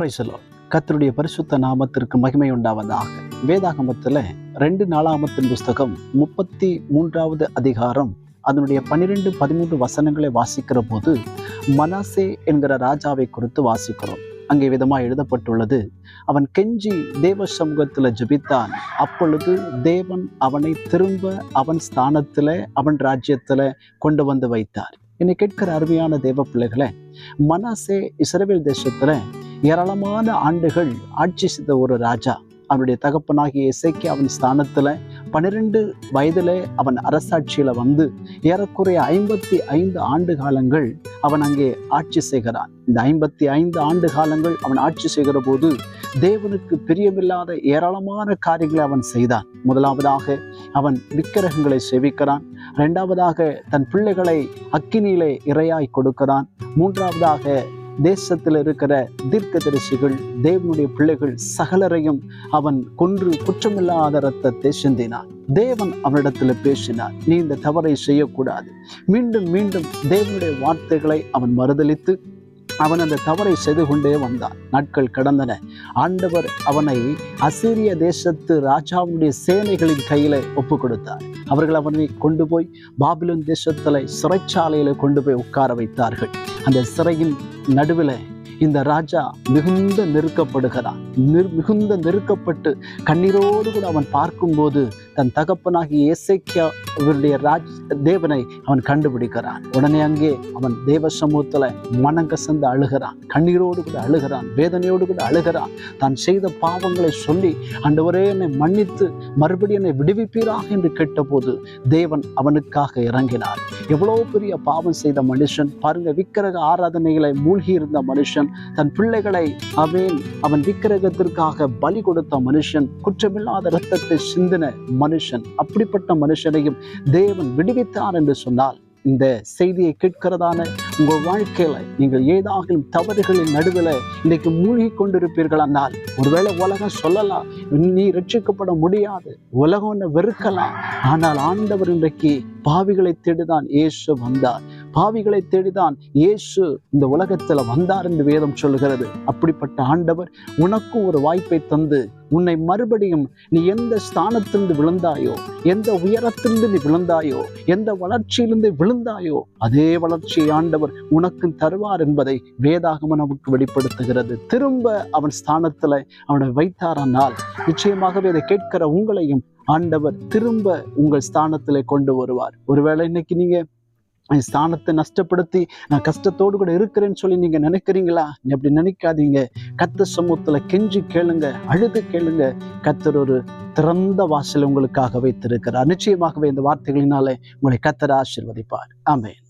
பிரைசலோ கத்தருடைய பரிசுத்த நாமத்திற்கு மகிமை உண்டாவதாக. வேதாகமத்தில் ரெண்டு நாளாமத்தின் புஸ்தகம் முப்பத்தி மூன்றாவது அதிகாரம் அதனுடைய பன்னிரெண்டு பதிமூன்று வசனங்களை வாசிக்கிற போது மனாசே என்கிற ராஜாவை குறித்து வாசிக்கிறோம். அங்கே விதமாக எழுதப்பட்டுள்ளது அவன் கெஞ்சி தேவ சமூகத்தில் ஜபித்தான். அப்பொழுது தேவன் அவனை திரும்ப அவன் ஸ்தானத்தில் அவன் ராஜ்யத்தில் கொண்டு வந்து வைத்தார். என்னை கேட்கிற அருமையான தேவ பிள்ளைகளை மனாசே இஸ்ரேல் தேசத்துல ஏராளமான ஆண்டுகள் ஆட்சி செய்த ஒரு ராஜா. அவனுடைய தகப்பனாகிய இசைக்கு அவன் ஸ்தானத்துல பன்னிரெண்டு வயதுல அவன் அரசாட்சியில வந்து ஏறக்குறைய ஐம்பத்தி ஐந்து ஆண்டு காலங்கள் அவன் அங்கே ஆட்சி செய்கிறான். இந்த ஐம்பத்தி ஐந்து ஆண்டு காலங்கள் அவன் ஆட்சி செய்கிற போது தேவனுக்கு பிரியமில்லாத ஏராளமான காரியங்களை அவன் செய்தான். முதலாவதாக அவன் விக்கிரகங்களை செவிக்கிறான். இரண்டாவதாக தன் பிள்ளைகளை அக்கினியிலே இரையாய் கொடுக்கிறான். மூன்றாவதாக தேசத்தில் இருக்கிற தீர்க்க தரிசிகள் தேவனுடைய பிள்ளைகள் சகலரையும் அவன் கொன்று குற்றமில்லாத ரத்தத்தை சிந்தினான். தேவன் அவனிடத்தில் பேசினார் நீ இந்த தவறை செய்யக்கூடாது. மீண்டும் மீண்டும் தேவனுடைய வார்த்தைகளை அவன் மறுதலித்து அவன் அந்த தவறை செய்து கொண்டே வந்தான். நாட்கள் கடந்தன. ஆண்டவர் அவனை அசிரிய தேசத்து ராஜாவுடைய சேனைகளின் கையில ஒப்பு கொடுத்தார் அவர்கள் அவனை கொண்டு போய் பாபிலோன் தேசத்துல சிறைச்சாலையில கொண்டு போய் உட்கார வைத்தார்கள். அந்த சிறையின் நடுவில் இந்த ராஜா மிகுந்த நெருக்கப்படுகிறான். மிகுந்த நெருக்கப்பட்டு கண்ணீரோடு கூட அவன் பார்க்கும்போது தன் தகப்பனாகி இசைக்கியா இவருடைய ராஜ் தேவனை அவன் கண்டுபிடிக்கிறான். உடனே அங்கே அவன் தேவ சமூகத்துல மனங்கசந்து அழுகிறான். கண்ணீரோடு கூட அழுகிறான். வேதனையோடு கூட அழுகிறான். தான் செய்த பாவங்களை சொல்லி அண்டவரே என்னை மன்னித்து மறுபடியும் என்னை விடுவிப்பீராக என்று கேட்டபோது தேவன் அவனுக்காக இறங்கினார். எவ்வளோ பெரிய பாவம் செய்த மனுஷன். பாருங்க விக்கிரக ஆராதனைகளை மூழ்கி இருந்த மனுஷன். தன் பிள்ளைகளை அவன் அவன் விக்கிரகத்திற்காக பலி கொடுத்த மனுஷன். குற்றமில்லாத ரத்தத்தை சிந்தின மனுஷன். அப்படிப்பட்ட மனுஷனையும் தேவன் விடுவித்தார் என்று சொன்னால் இந்த செய்தியை கேட்கிறதான உங்கள் வாழ்க்கையில நீங்கள் ஏதாகிலும் தவறுகளின் நடுவில் இன்னைக்கு மூழ்கி கொண்டிருப்பீர்களானால் ஒருவேளை உலகம் சொல்லலாம் நீ ரட்சிக்கப்பட முடியாது உலகம் ஒன்று வெறுக்கலாம். ஆனால் ஆண்டவர் இன்றைக்கு பாவிகளை தேடிதான் இயேசு வந்தார். பாவிகளை தேடிதான் இயேசு இந்த உலகத்துல வந்தார் என்று வேதம் சொல்லுகிறது. அப்படிப்பட்ட ஆண்டவர் உனக்கும் ஒரு வாய்ப்பை தந்து உன்னை மறுபடியும் நீ எந்த ஸ்தானத்திலிருந்து விழுந்தாயோ எந்த உயரத்திலிருந்து நீ விழுந்தாயோ எந்த வளர்ச்சியிலிருந்து விழுந்தாயோ அதே வளர்ச்சியை ஆண்டவர் உனக்கு தருவார் என்பதை வேதாகம நமக்கு வெளிப்படுத்துகிறது. திரும்ப அவன் ஸ்தானத்துல அவனை வைத்தாரானால் நிச்சயமாகவே அதை கேட்கிற உங்களையும் ஆண்டவர் திரும்ப உங்கள் ஸ்தானத்திலே கொண்டு வருவார். ஒருவேளை இன்னைக்கு நீங்க ஸ்தானத்தை நஷ்டப்படுத்தி நான் கஷ்டத்தோடு கூட இருக்கிறேன்னு சொல்லி நீங்க நினைக்கிறீங்களா? நீ அப்படி நினைக்காதீங்க. கத்த சமூகத்துல கெஞ்சி கேளுங்க அழுது கேளுங்க. கத்தர் ஒரு திறந்த வாசல் உங்களுக்காக வைத்திருக்கிறார். நிச்சயமாகவே இந்த வார்த்தைகளினாலே உங்களை கத்தர் ஆசிர்வதிப்பார். ஆமேன்.